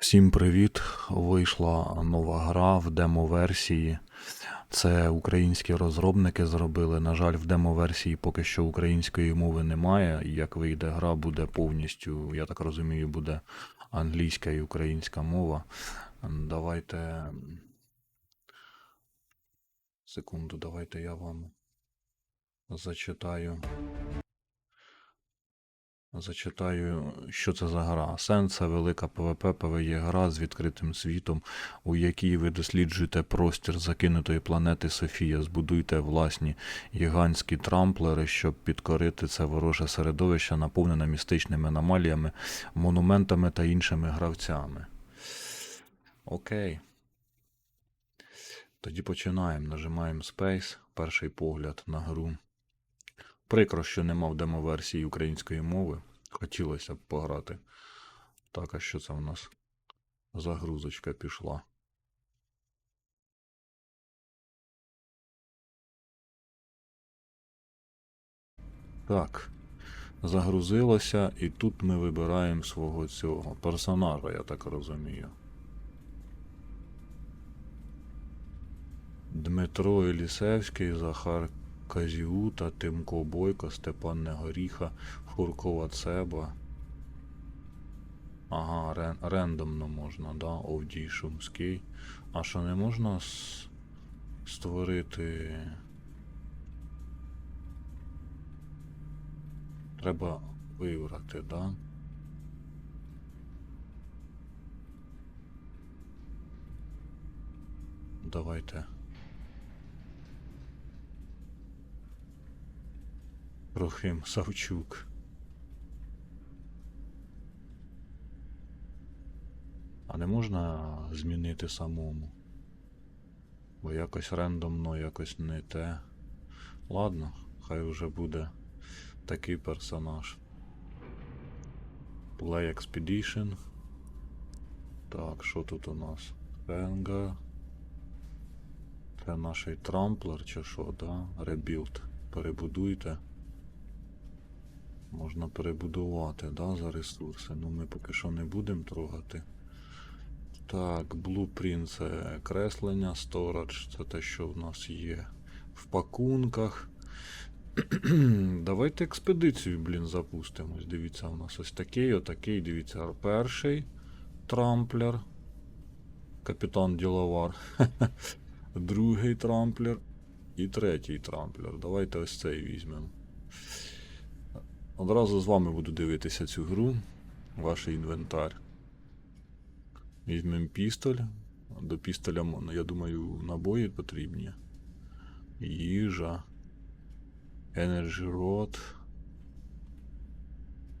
Всім привіт! Вийшла нова гра в демо-версії. Це українські розробники зробили. На жаль, в демо-версії поки що української мови немає. Як вийде гра, буде повністю, я так розумію, буде англійська і українська мова. Давайте. Секунду, давайте я вам зачитаю. Зачитаю, що це за гра. Сен велика PvP PvE гра з відкритим світом, у якій ви досліджуєте простір закинутої планети Софія. Збудуйте власні гігантські трамплери, щоб підкорити це вороже середовище, наповнене містичними аномаліями, монументами та іншими гравцями. Окей. Тоді починаємо. Нажимаємо Space, перший погляд на гру. Прикро, що нема в демо-версії української мови. Хотілося б пограти. Так, а що це в нас? Загрузочка пішла. Так. Загрузилося, і тут ми вибираємо свого цього персонажа, я так розумію. Дмитро Елісевський, Захар Казіута, Тимко Бойко, Степан Негоріха, Хуркова Цеба. Ага, рен, рендомно можна, да? Овдій Шумський. А що не можна створити. Треба вибрати, да? Давайте. Трохим Савчук. А не можна змінити самому? Бо якось рандомно, якось не те. Ладно, хай вже буде такий персонаж. Play Expedition. Так, що тут у нас? Ренга. Це наш трамплер чи що, да? Rebuild. Перебудуйте. Можна перебудувати, да, за ресурси. Ну ми поки що не будемо трогати. Так, Blueprint це креслення, Storage це те, що в нас є в пакунках. Давайте експедицію, блін, запустимось. Дивіться, у нас ось такий, отакий, дивіться, перший трамплер. Капітан Діловар. Другий трамплер. І третій трамплер. Давайте ось цей візьмемо. Одразу з вами буду дивитися цю гру, ваш інвентар. Візьмемо пістоль. До пістоля, я думаю, набої потрібні. Їжа. Energy Rod.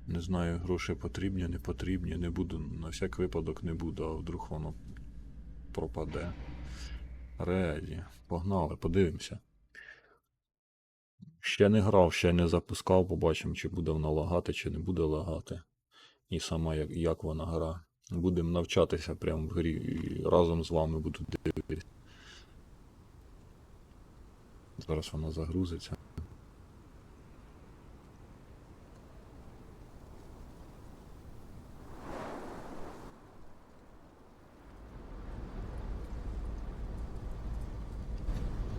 Не знаю, гроші потрібні, не потрібні. Не буду, на всяк випадок не буду, а вдруг воно пропаде. Реді. Погнали, подивимося. Ще не грав, ще не запускав, побачимо, чи буде вона лагати, чи не буде лагати. І сама як, як вона гра. Будемо навчатися прямо в грі і разом з вами буду дивитися. Зараз вона загрузиться.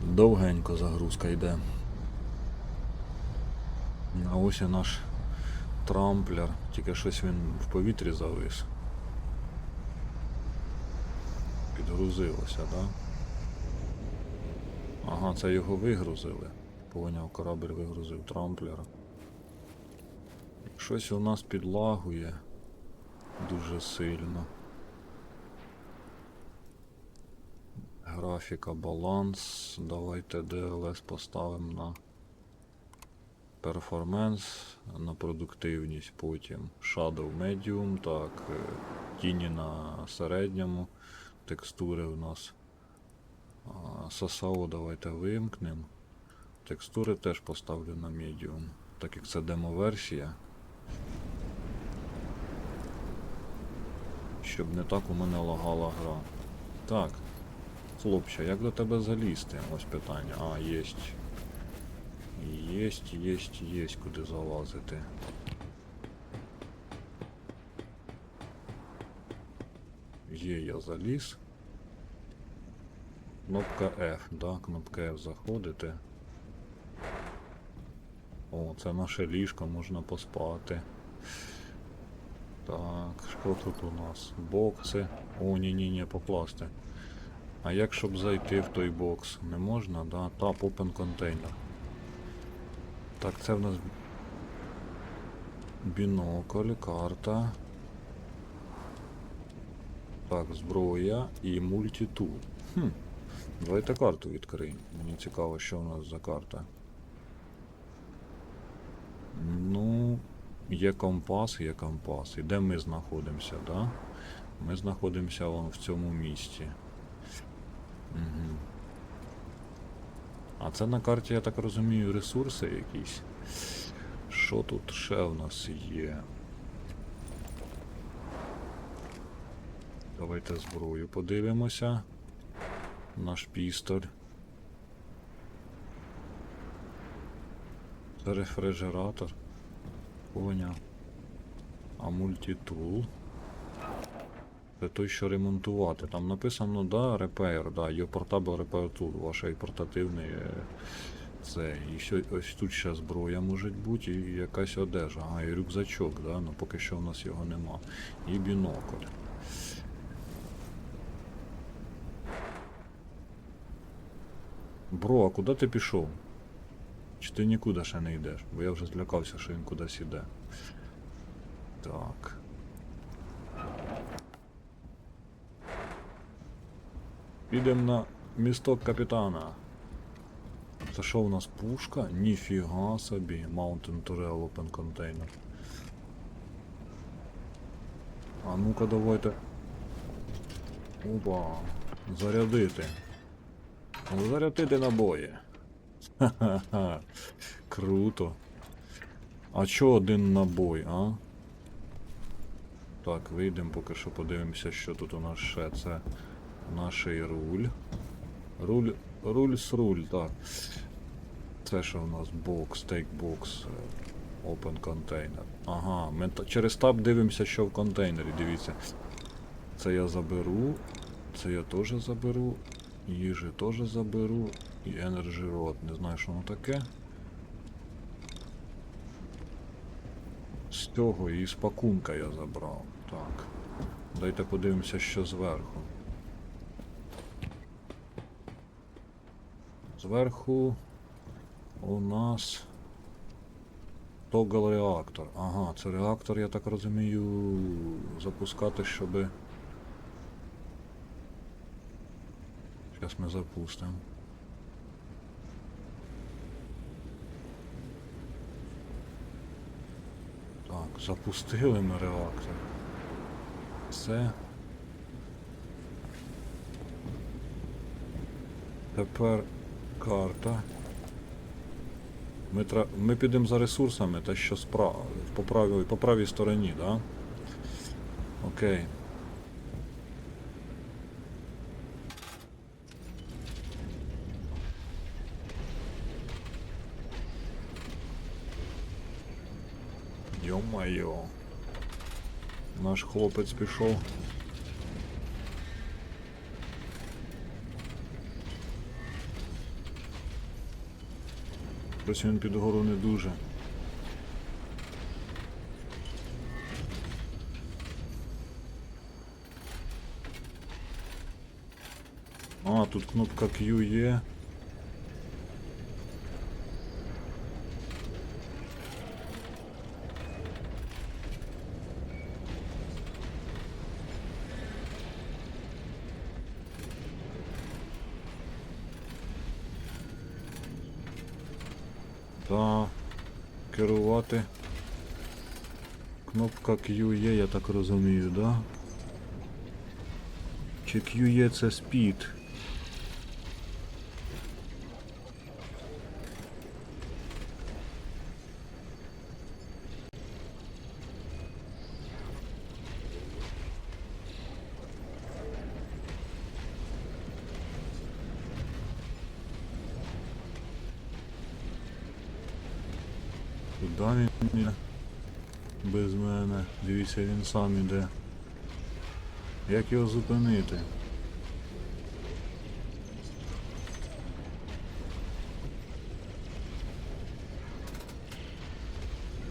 Довгенько загрузка йде. А ось і наш трамплер. Тільки щось він в повітрі завис. Підгрузилося, да? Ага, це його вигрузили. Поняв, корабль вигрузив трамплера. Щось у нас підлагує дуже сильно. Графіка, баланс. Давайте DLS поставимо на перформанс, на продуктивність, потім Shadow Medium, так, е, тіні на середньому, текстури у нас. Сасао давайте вимкнемо. Текстури теж поставлю на Medium, так як це демо-версія. Щоб не так у мене лагала гра. Так. Хлопче, як до тебе залізти? Ось питання. А, єсть. Єсть, єсть, єсть, куди залазити. Є, я заліз. Кнопка F, да, кнопка F заходите. О, це наше ліжко, можна поспати. Так, що тут у нас? Бокси. О, ні-ні-ні, покласти. А як щоб зайти в той бокс? Не можна, да? Tap open container. Так, це в нас бінокль, карта. Так, зброя і мультитул. Хм. Давайте карту відкриємо. Мені цікаво, що у нас за карта. Ну, є компас, є компас. І де ми знаходимося, да? Ми знаходимося вон в цьому місці. Угу. А це на карті, я так розумію, ресурси якісь. Що тут ще в нас є? Давайте зброю подивимося. Наш пістоль. Рефрижератор. Поняв. А мультитул. Той, що ремонтувати. Там написано, да, repair, да, portable repair tool, ваш портативний е, це. І що, ось тут ще зброя може бути, і якась одежа. Ага, і рюкзачок, да, ну поки що в нас його нема. І бінокль. Бро, а куди ти пішов? Чи ти нікуди ще не йдеш? Бо я вже злякався, що він кудись іде. Так. Підемо на місток капітана. Це що у нас пушка? Ніфіга собі. Mountain Turrell Open Container. А ну-ка давайте. Опа. Зарядити. Зарядити набої. Ха-ха-ха. Круто. А чо один набой, а? Так, вийдемо поки що подивимося, що тут у нас ще. Це наш руль. Руль. Руль з руль, так. Це що у нас бокс, тейкбокс, open container. Ага, ми через таб дивимося, що в контейнері, дивіться. Це я заберу. Це я теж заберу. Їжі теж заберу. І Energy Rod. Не знаю, що воно таке. З цього і з пакунка я забрав. Так. Дайте подивимося, що зверху. Зверху у нас Toggle реактор. Ага, це реактор, я так розумію, запускати, щоби. Зараз ми запустимо. Так, запустили ми реактор. Це. Тепер карта. Ми, тра... ми підемо за ресурсами, те, що справа, по правій, по правій стороні, да? Окей. Йо-майо. Наш хлопець пішов. Щось він під гору не дуже. А, тут кнопка Q є. Да, керувати. Кнопка Q є, я так розумію, да? Чи Q є це speed? Куди він є? Без мене. Дивіться, він сам іде. Як його зупинити?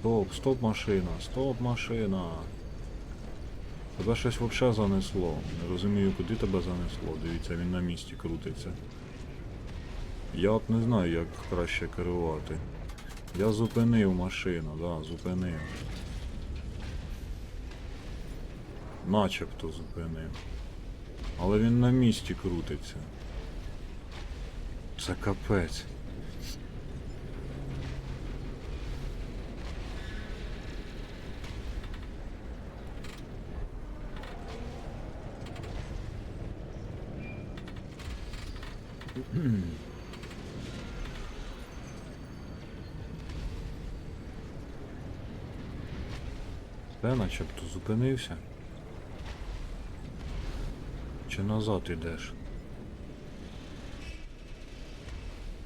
Стоп, стоп машина, стоп машина. Тебе щось взагалі занесло. Не розумію, куди тебе занесло. Дивіться, він на місці крутиться. Я от не знаю, як краще керувати. Я зупинив машину, да, зупинив. Начебто зупинив. Але він на місці крутиться. Це капець. Де начебто зупинився? Чи назад ідеш?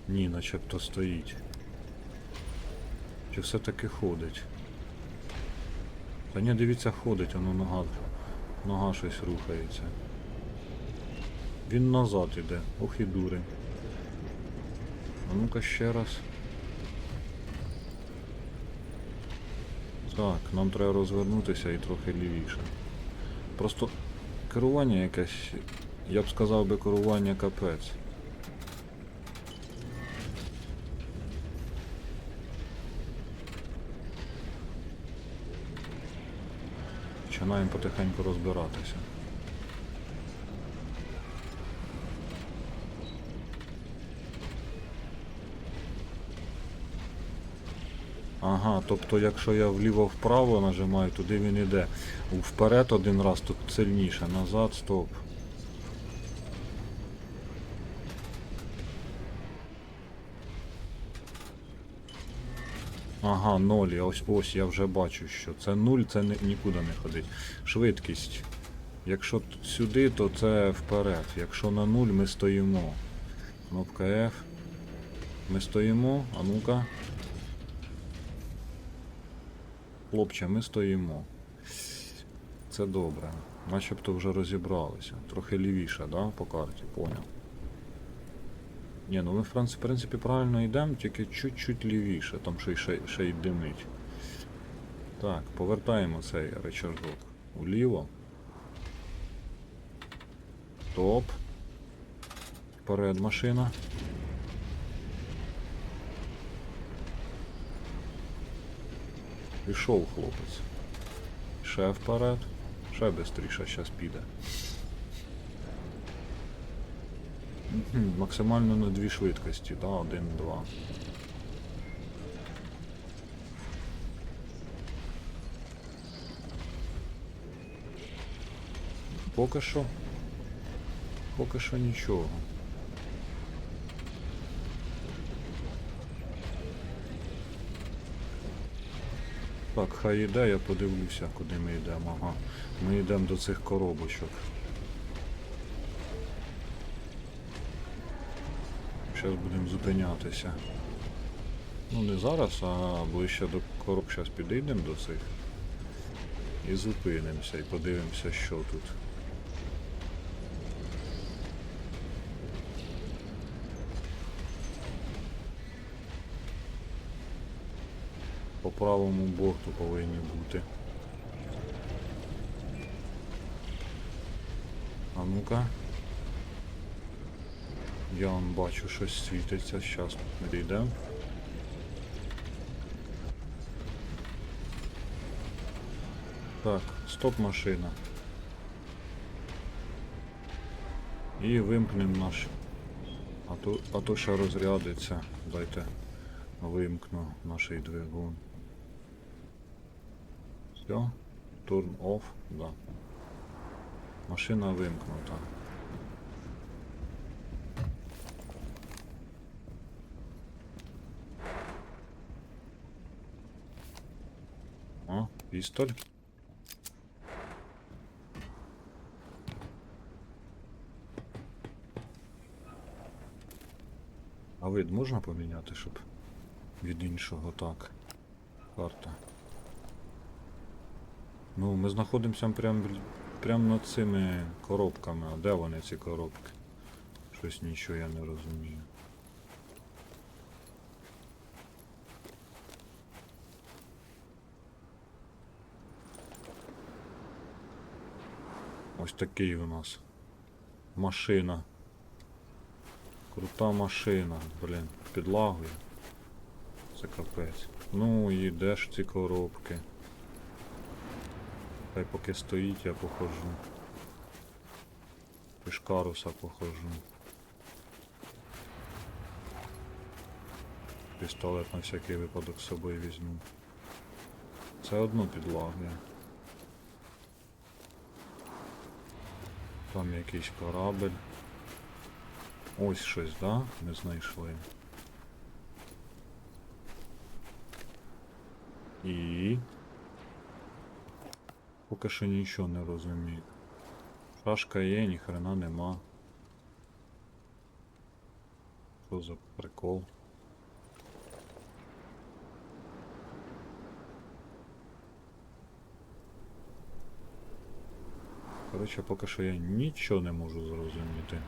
Ні, начебто стоїть. Чи все-таки ходить? Та ні, дивіться, ходить, воно нога. Нога щось рухається. Він назад іде. Ох і дурень. А ну-ка ще раз. Так, нам треба розвернутися і трохи лівіше. Просто керування якесь, я б сказав би керування капець. Починаємо потихеньку розбиратися. Ага, тобто якщо я вліво-вправо нажимаю, туди він іде. Вперед один раз тут сильніше, назад, стоп. Ага, ноль, ось ось я вже бачу, що це нуль, це ні- нікуди не ходить. Швидкість. Якщо сюди, то це вперед. Якщо на нуль ми стоїмо. Кнопка F. Ми стоїмо, а ну-ка. Хлопче, ми стоїмо. Це добре. Начебто вже розібралися. Трохи лівіше, да, по карті, поняв. Ні, ну ми в принципі, правильно йдемо, тільки чуть-чуть лівіше, там ще, й- ще, ще й димить. Так, повертаємо цей речажок уліво. Топ. Вперед машина. Пішов хлопець. Ще вперед. Ще швидше зараз піде. Максимально на дві швидкості, да, один, два. Поки що. Поки що нічого. Так, хай іде, я подивлюся, куди ми йдемо. Ага. Ми йдемо до цих коробочок. Зараз будемо зупинятися. Ну не зараз, а ближче до короб зараз підійдемо до цих. І зупинимося і подивимося, що тут. Правому борту повинні бути. А ну-ка. Я вам бачу, щось світиться, зараз підійдемо. Так, стоп машина. І вимкнемо наш. А то, а то ще розрядиться. Дайте вимкну наш двигун. Все. Turn off, да. Машина вимкнута. О, пістоль. А вид можна поміняти, щоб від іншого так. Карта. Ну, ми знаходимося прямо прямо над цими коробками. А де вони ці коробки? Щось нічого я не розумію. Ось такий у нас. Машина. Крута машина, блін, підлагує. Це капець. Ну і де ж ці коробки? Хай поки стоїть, я походжу. Пішкаруса походжу. Пістолет на всякий випадок з собою візьму. Це одно підлагує. Там якийсь корабель. Ось щось, да? Ми знайшли. І. Поки що нічого не розумію. Шашка є, ніхрена нема. Що за прикол? Коротше, поки що я нічого не можу зрозуміти.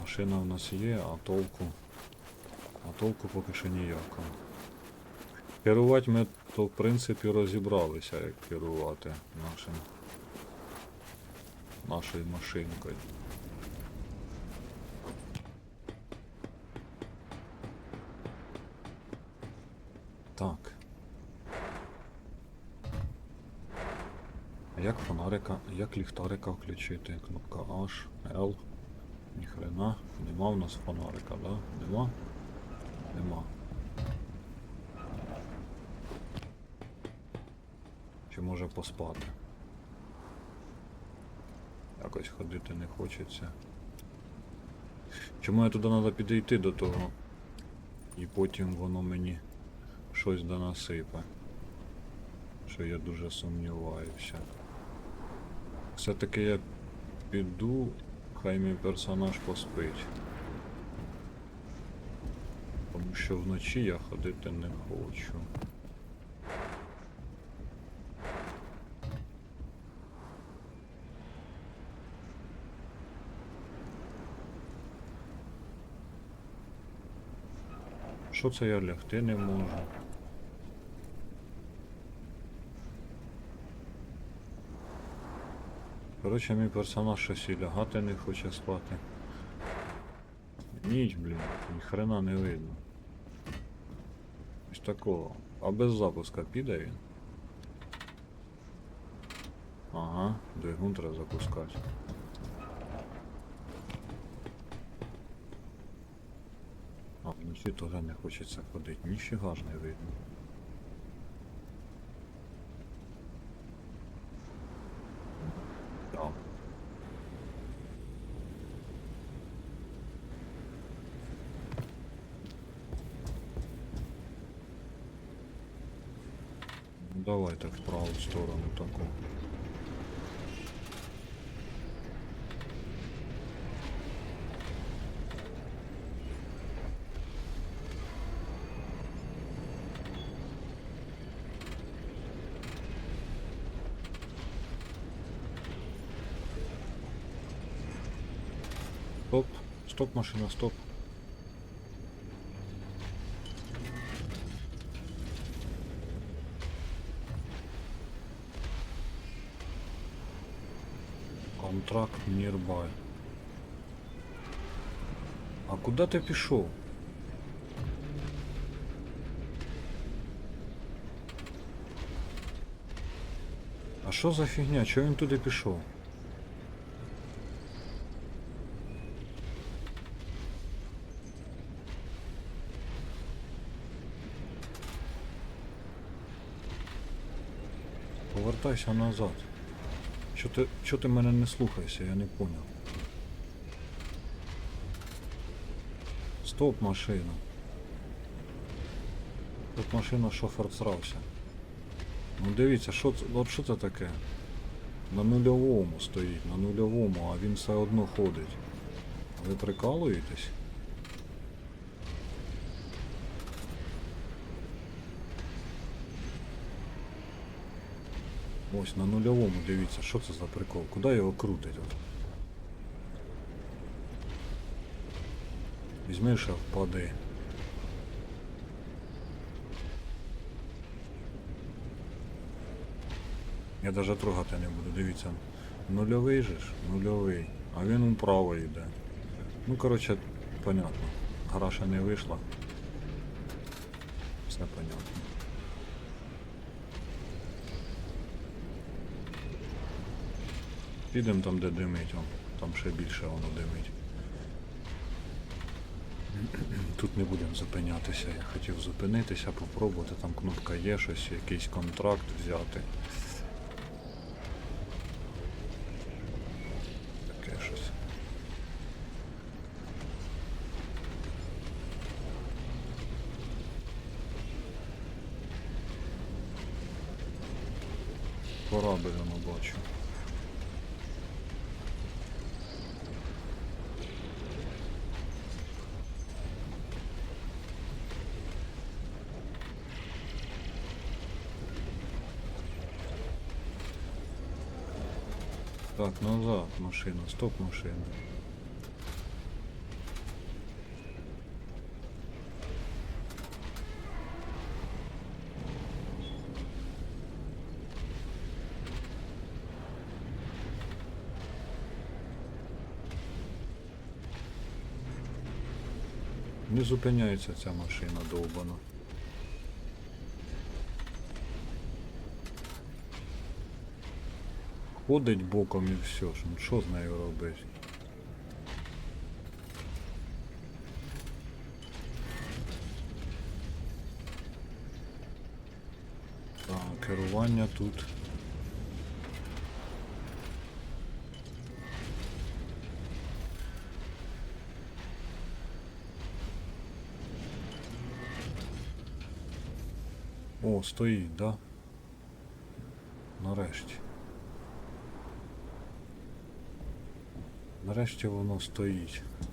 Машина в нас є, а толку. А толку поки що ніякого. Керувати ми то в принципі розібралися, як керувати нашим нашою машинкою. Так. Як фонарика, як ліхтарика включити? Кнопка H, L. Ніхрена. Нема в нас фонарика, да? Нема? Нема. Чи може поспати? Якось ходити не хочеться. Чому я туди треба підійти до того? І потім воно мені щось донасипе. Що я дуже сумніваюся. Все-таки я піду, хай мій персонаж поспить. Тому що вночі я ходити не хочу. Що це я лягти не можу? Коротше, мій персонаж щось і лягати не хоче спати. Ніч, блін, ніхрена не видно. Ось такого. А без запуска піде він? Ага, двигун треба запускати. Вночі теж не хочеться ходити, ніфіга ж не видно. Ну, Давай так в праву сторону таку. Стоп, стоп, машина, стоп. Контракт nearby. А куда ти пішов? А що за фігня? Чого він туди пішов? Повертайся назад. Чо ти, чо ти мене не слухаєшся, я не поняв. Стоп, машина. Тут машина шофер срався. Ну дивіться, що це, от що це таке? На нульовому стоїть, на нульовому, а він все одно ходить. Ви прикалуєтесь? Ось на нульовому, дивіться, що це за прикол? Куди його крутить? От? Візьми ще впади. Я даже трогати не буду, дивіться. Нульовий же ж, нульовий. А він вправо йде. Ну, коротше, понятно. Гра ще не вийшла. Все понятно. Підемо там, де димить, там ще більше воно димить. Тут не будемо зупинятися. Я хотів зупинитися, попробувати. Там кнопка є, щось, якийсь контракт взяти. Таке щось. Корабель воно бачу. Так, назад машина, стоп машина. Не зупиняється ця машина довбана. Ходить боком і все що з нею робити? Так, керування тут. О, стоїть, да? Нарешті. Нарешті воно стоїть.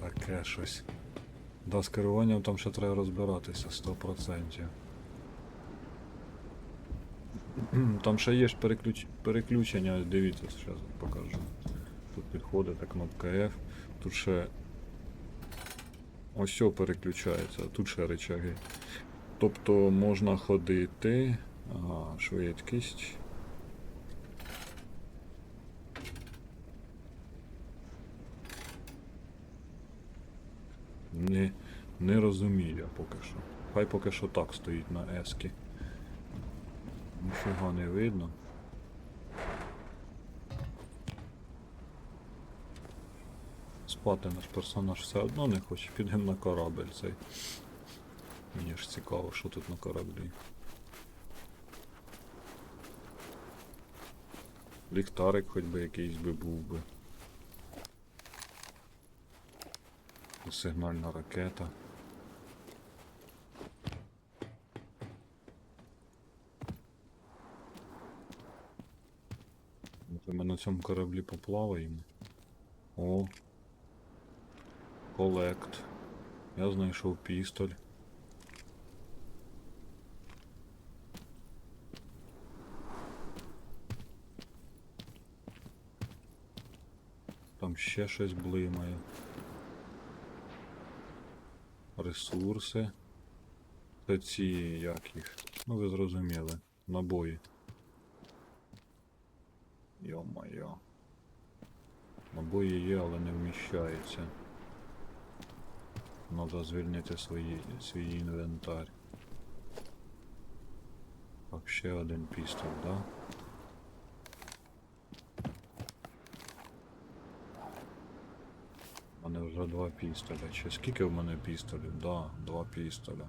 Таке щось. Да, з керуванням там ще треба розбиратися 100%. Там ще є ж переключ... переключення, дивіться, зараз покажу. Тут підходить кнопка F, тут ще ось переключається, тут ще рычаги. Тобто можна ходити, ага, швидкість. Не, розумію я поки що. Хай поки що так стоїть на ески. Ніфіга не видно. Спати наш персонаж все одно не хоче, підемо на корабель цей. Мені ж цікаво, що тут на кораблі. Ліхтарик хоч би якийсь би був би. Сигнальна ракета. От Ми на цьому кораблі поплаваємо. О. Колект. Я знайшов пістоль. Там ще щось блимає. Ресурси. Це ці як їх. Ну ви зрозуміли. Набої. Йо-моє. Набої є, але не вміщаються. Треба звільнити свої, свій інвентар. Так, ще один пістоль, да? У мене вже два пістоля. Чи скільки в мене пістолів? Да, два пістоля.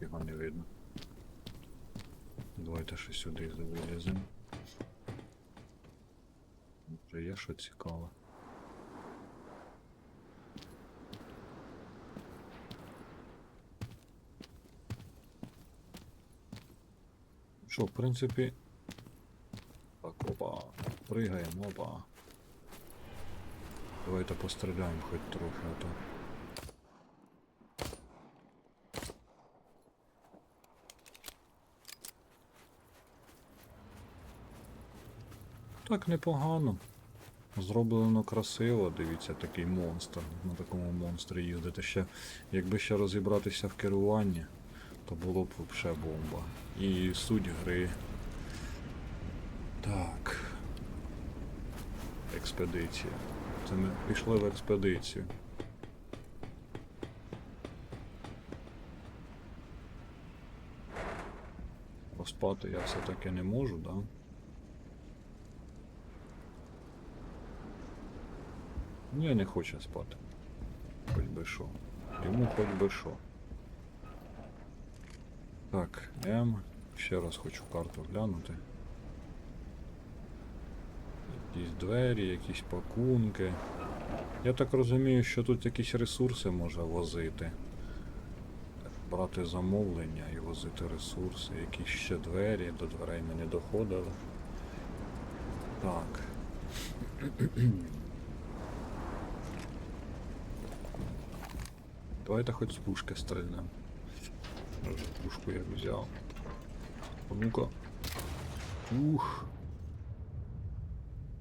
Його не видно. Давайте ще сюди виліземо. Вже є що цікаве. Що, в принципі. Так, опа. Пригаємо, опа. Давайте постріляємо хоч трохи, а то. Так непогано. Зроблено красиво, дивіться, такий монстр. На такому монстрі їздити ще. Якби ще розібратися в керуванні, то було б взагалі бомба. І суть гри. Так. Експедиція. Це ми пішли в експедицію. Поспати я все-таки не можу, да? Ні, не хоче спати. Хоч би що. Йому хоч би що. Так, М. Ще раз хочу карту глянути. Якісь двері, якісь пакунки. Я так розумію, що тут якісь ресурси може возити. Брати замовлення і возити ресурси, якісь ще двері, до дверей ми не доходили. Так. Давайте хоч з пушки стрільнемо. Може, Пушку я взяв. А Ну-ка. Ух.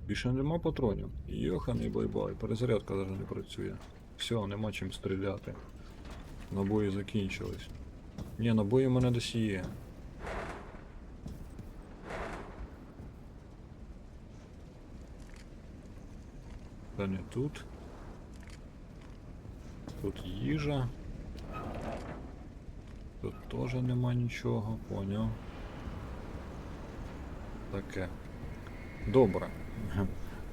Більше нема патронів. Йоханий бай-бай. Перезарядка навіть не працює. Все, нема чим стріляти. Набої закінчились. Ні, набої в мене десь є. Та не тут. Тут їжа. Тут теж нема нічого, поняв. Таке. Добре.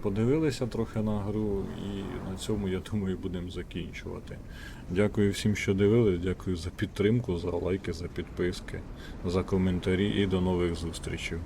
Подивилися трохи на гру і на цьому, я думаю, будемо закінчувати. Дякую всім, що дивились, дякую за підтримку, за лайки, за підписки, за коментарі і до нових зустрічей.